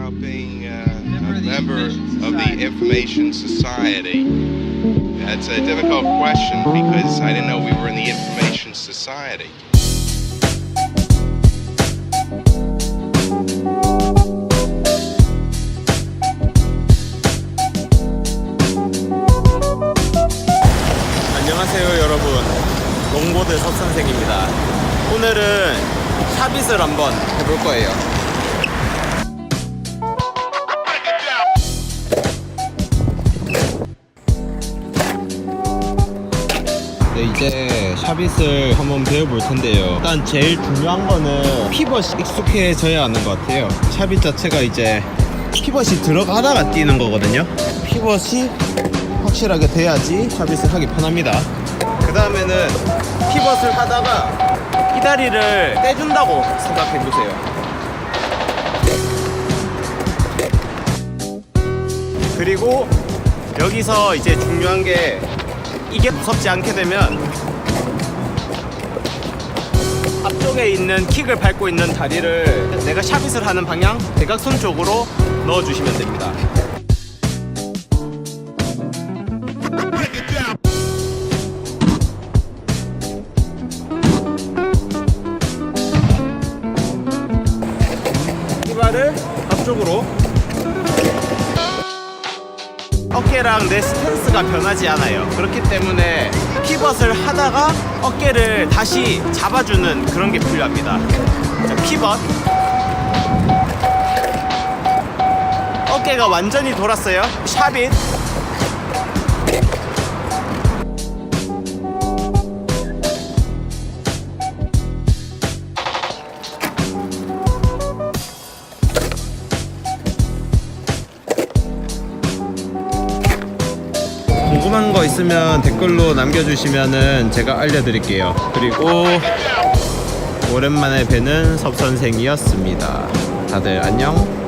about being uh, a member of the Information Society? That's a difficult question because I didn't know we were in the Information Society. 안녕하세요 여러분 롱보드 석선생입니다 오늘은 샤빗을 한번 해볼 거예요 네 이제 샤빗을 한번 배워볼 텐데요. 일단 제일 중요한 거는 피벗이 익숙해져야 하는 것 같아요. 샤빗 자체가 이제 피벗이 들어가다가 뛰는 거거든요. 피벗이 확실하게 돼야지 샤빗을 하기 편합니다. 그 다음에는 피벗을 하다가 이 다리를 떼준다고 생각해 보세요. 그리고 여기서 이제 중요한 게 이게 무섭지 않게 되면 앞쪽에 있는 킥을 밟고 있는 다리를 내가 샤빗을 하는 방향 대각선 쪽으로 넣어주시면 됩니다. 이 발을 앞쪽으로 어깨랑 내 스탠스가 변하지 않아요. 그렇기 때문에 피벗을 하다가 어깨를 다시 잡아주는 그런 게 필요합니다. 자, 피벗. 어깨가 완전히 돌았어요. 샤빗. 궁금한 거 있으면 댓글로 남겨주시면은 제가 알려드릴게요. 그리고 오랜만에 뵈는 섭 선생이었습니다. 다들 안녕.